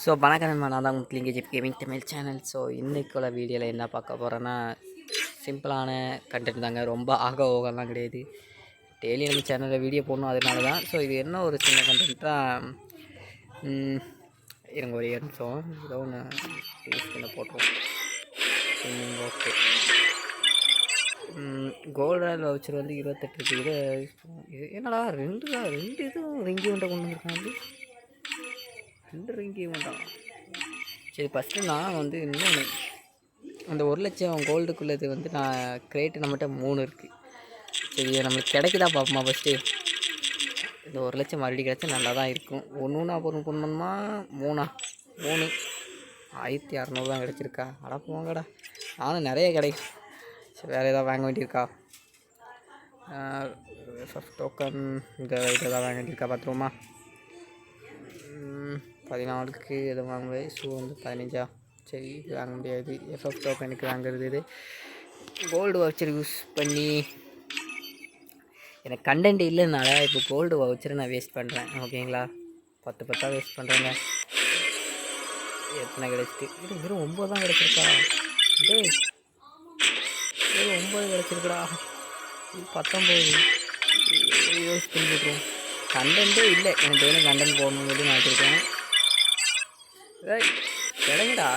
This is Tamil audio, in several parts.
ஸோ வணக்கம் நான் தான் முட்லிங்க ஜிப் கேமிங் தமிழ் சேனல் ஸோ இன்றைக்குள்ள வீடியோவில் என்ன பார்க்க போகிறேன்னா சிம்பிளான கண்டென்ட் தாங்க. ரொம்ப ஆக ஓகம்லாம் கிடையாது. டெய்லி நம்ம சேனலில் வீடியோ போடணும் அதனால தான் ஸோ இது என்ன ஒரு சின்ன கண்டென்ட்டாக இருங்க ஒரு நிமிஷம். ஏதோ ஒன்று பண்ண போட்டுருவோம். ஓகே கோல்டு ராயல் வவுச்சர் வந்து இருபத்தெட்டு இது என்னடா ரெண்டு ரெண்டு இதுவும் ரிங்கி உண்டை கொண்டு வந்திருக்காங்க ரெண்டு ரிங்கி வேண்டாம். சரி ஃபஸ்ட்டு நான் வந்து இன்னொன்று அந்த ஒரு லட்சம் கோல்டுக்குள்ளது வந்து நான் கிரேட்டு நம்மகிட்ட மூணு இருக்குது சரி நம்மளுக்கு கிடைக்குதா பார்ப்போமா ஃபஸ்ட்டு இந்த ஒரு லட்சம் மறுபடியும் கிடச்சா நல்லா தான் இருக்கும் ஒன்று ஒன்றா பொருள் பண்ணணுமா மூணா. மூணு. ஆயிரத்தி அறநூறு தான் கிடச்சிருக்கா. அட போங்கடா. நானும் நிறைய கிடைக்கும் சரி வேறு எதாவது வாங்க வேண்டியிருக்கா? டோக்கன் இந்த இதை தான் வாங்க வேண்டியிருக்கா? பார்த்துருவோமா? பதினாலுக்கு எதுவும் வாங்க ஷூ வந்து பதினஞ்சா? சரி வாங்க முடியாது. எஃப்எஃப் டோக்கனுக்கு வாங்குறது இது. கோல்டு வவுச்சர் யூஸ் பண்ணி எனக்கு கண்டென்ட் இல்லைனால இப்போ கோல்டு வவுச்சரை நான் வேஸ்ட் பண்ணுறேன் ஓகேங்களா பத்து பத்தா வேஸ்ட் பண்ணுறேங்க எத்தனை கிடச்சிட்டு இது வெறும் ஒம்பது தான் கிடச்சிருக்கா? டேய் வெறும் ஒம்பது கிடச்சிருக்குடா. பத்தொம்பது யோசிச்சு பண்ணிட்டுருவோம் கண்டென்ட்டே இல்லை. எனக்கு வேணும் கண்டென்ட் போடணும்னு சொல்லி நான் வச்சுருக்கேன். கிடங்கடா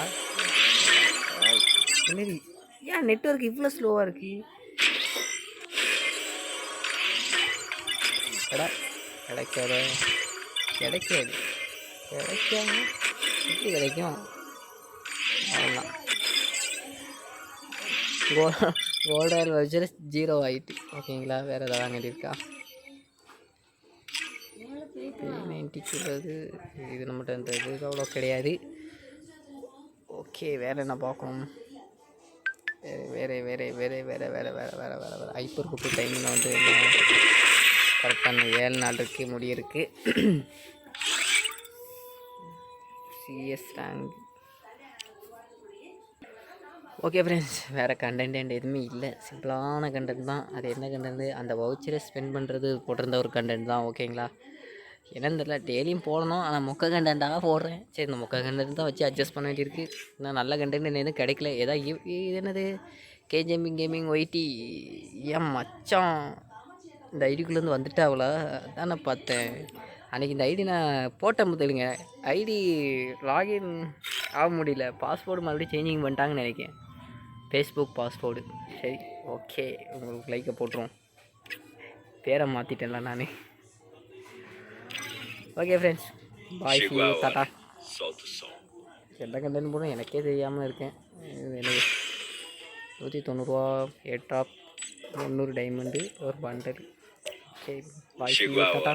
ஏன் நெட்ஒர்க் இவ்வளோ ஸ்லோவாக இருக்கு? கடா கிடைக்காத. கிடைக்காது. கிடைக்காம எப்படி கிடைக்கும்? அவ்வளோதான் கோல்டாயில் வச்சு ஜீரோ ஆகிட்டு ஓகேங்களா வேறு ஏதாவது வாங்கிட்டு இருக்கா? நைன்ட்டிக்கு உள்ளது இது நம்மகிட்ட இந்த இது அவ்வளோ கிடையாது. ஓகே வேறு என்ன பார்க்கணும்? வேறு வேறு வேறு வேறு வேறு வேறு வேறு வேறு வேறு வேறு. ஐப்பர் குப்பி டைமில் வந்து கரெக்டான ஏழு நாள் இருக்குது முடி இருக்குது சிஎஸ் ரேங்க் ஓகே ஃப்ரெண்ட்ஸ் வேறு கண்டென்ட் எதுவுமே இல்லை. சிம்பிளான கண்டென்ட் தான். அது என்ன கண்டென்ட் அந்த வவுச்சரை ஸ்பெண்ட் பண்ணுறது போட்டிருந்த ஒரு கண்டென்ட் தான். ஓகேங்களா என்னன்னு தெரியல டெய்லியும் போடணும். ஆனால் மொக்க கண்டென்ட்டாக போடுறேன். சரி இந்த மொக்க கண்டென்ட் தான் வச்சு அட்ஜஸ்ட் பண்ண வேண்டியிருக்கு. இன்னும் நல்ல கண்டென்ட் எதுவும் கிடைக்கல. ஏதா இது என்னது? கே கேமிங் ஒய்டி ஏன் மச்சான்? இந்த ஐடிக்குள்ளேருந்து வந்துட்டாவளா? தானே பார்த்தேன். அன்றைக்கி இந்த ஐடி நான் போட்டேன் பார்த்துடுங்க ஐடி லாகின் ஆக முடியல. பாஸ்போர்ட் மறுபடியும் சேஞ்சிங் பண்ணிட்டாங்கன்னு நினைக்கிறேன். ஃபேஸ்புக் பாஸ்போர்டு சரி ஓகே உங்களுக்கு லைக்கை போட்டுருவோம். பேரை மாற்றிட்டேன்ல நான். Okay friends bye see tata எந்த கண்டென்ட் போடும் எனக்கே தெரியாமல் இருக்கேன். என்னது? நூற்றி தொண்ணூறுரூவா எட் டாப் முந்நூறு டைமண்டு ஒரு bundle okay bye see tata